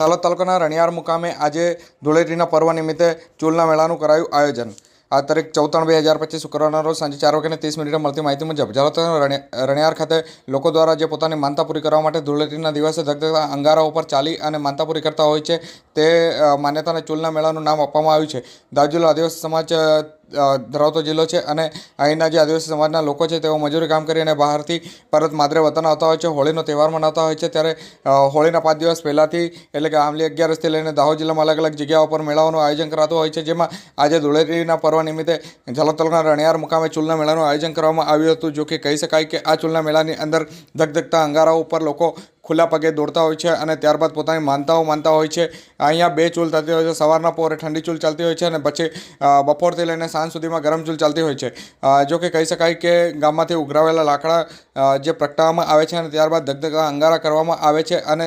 તાલોદ તાલુકાના રણિયાર મુકામે આજે ધૂળેટીના પર્વ નિમિત્તે ચૂલના મેળાનું કરાયું આયોજન. આ તારીખ ચૌદ બે હજાર પચીસ શુક્રવારના રોજ સાંજે ચાર વાગ્યાને ત્રીસ મિનિટે મળતી માહિતી મુજબ જાલોદ તાલુકાના રણિયાર ખાતે લોકો દ્વારા જે પોતાની માનતા પૂરી કરવા માટે ધૂળેટીના દિવસે ધગધગતા અંગારા ઉપર ચાલી અને માનતા પૂરી કરતા હોય છે તે માન્યતાને ચૂલના મેળાનું નામ આપવામાં આવ્યું છે. દાહોદ જિલ્લો આદિવાસી સમાજ ધરાવતો જિલ્લો છે અને અહીંના જે આદિવાસી સમાજના લોકો છે તેઓ મજૂરી કામ કરી અને બહારથી પરત માદરે વતન આવતા હોય છે, હોળીનો તહેવાર મનાવતા હોય છે. ત્યારે હોળીના પાંચ દિવસ પહેલાંથી એટલે કે આમલી અગિયારસથી લઈને દાહોદ જિલ્લામાં અલગ અલગ જગ્યાઓ પર મેળાઓનું આયોજન કરાતું હોય છે. જેમાં આજે ધૂળેટીના પર્વ નિમિત્તે ઝાલોદ રણિયાર મુકામે ચૂલના મેળાનું આયોજન કરવામાં આવ્યું હતું, જો કે કહી શકાય કે આ ચૂલના મેળાની અંદર ધગધગતા અંગારાઓ ઉપર લોકો ખુલ્લા પગે દોડતા હોય છે અને ત્યારબાદ પોતાની માનતાઓ માનતા હોય છે. અહીંયા બે ચૂલ થતી હોય છે. સવારના પોરે ઠંડી ચૂલ ચાલતી હોય છે અને પછી બપોરથી લઈને સાંજ સુધીમાં ગરમ ચૂલ ચાલતી હોય છે. જો કે કહી શકાય કે ગામમાંથી ઉઘરાવેલા લાકડા જે પ્રગટાવવામાં આવે છે અને ત્યારબાદ ધગધગા અંગારા કરવામાં આવે છે અને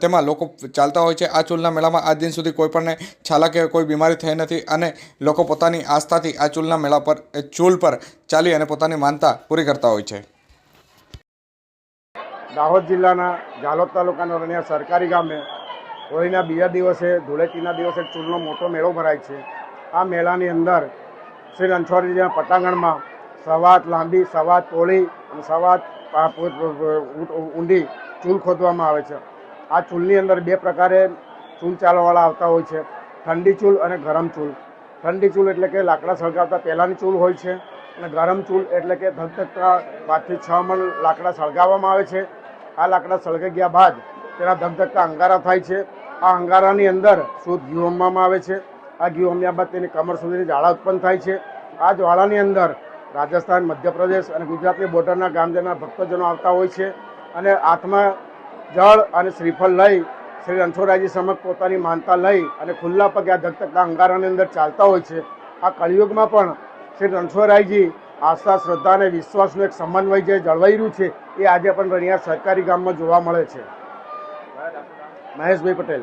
તેમાં લોકો ચાલતા હોય છે. આ ચૂલના મેળામાં આજ દિન સુધી કોઈપણને છાલા કે કોઈ બીમારી થઈ નથી અને લોકો પોતાની આસ્થાથી આ ચૂલના મેળા પર ચૂલ પર ચાલી અને પોતાની માનતા પૂરી કરતા હોય છે. દાહોદ જિલ્લાના ઝાલોદ તાલુકાના રણિયા સરકારી ગામે હોળીના બીજા દિવસે, ધૂળેટીના દિવસે ચૂલનો મોટો મેળો ભરાય છે. આ મેળાની અંદર શ્રી રણછોડજીના પટાંગણમાં સવાત લાંબી, સવાત પોળી અને સવાત ઊંડી ચૂલ ખોદવામાં આવે છે. આ ચૂલની અંદર બે પ્રકારે ચૂલ ચાલવાવાળા આવતા હોય છે. ઠંડી ચૂલ અને ગરમ ચૂલ. ઠંડી ચૂલ એટલે કે લાકડા સળગાવતા પહેલાંની ચૂલ હોય છે અને ગરમ ચૂલ એટલે કે ધગધગતા પાંચથી છ મણ લાકડા સળગાવવામાં આવે છે. આ લાકડા સળગે ગયા બાદ તેના ધમધકતા અંગારા થાય છે. આ અંગારાની અંદર શુદ્ધ ઘી હોમવામાં આવે છે. આ ઘી હોમ્યા બાદ તેની કમર સુધીની જ્વાળા ઉત્પન્ન થાય છે. આ જ્વાળાની અંદર રાજસ્થાન, મધ્યપ્રદેશ અને ગુજરાતની બોર્ડરના ગામજનના ભક્તજનો આવતા હોય છે અને હાથમાં જળ અને શ્રીફળ લઈ શ્રી રણછોડરાયજી સમક્ષ પોતાની માનતા લઈ અને ખુલ્લા પગે આ ધગધગતા અંગારાની અંદર ચાલતા હોય છે. આ કળિયુગમાં પણ શ્રી રણછોડરાયજી આસ્થા, શ્રદ્ધા અને વિશ્વાસનું એક સમન્વય જે જળવાઈ રહ્યું છે, એ આજે પણ રણિયા સરકારી ગામમાં જોવા મળે છે. મહેશભાઈ પટેલ.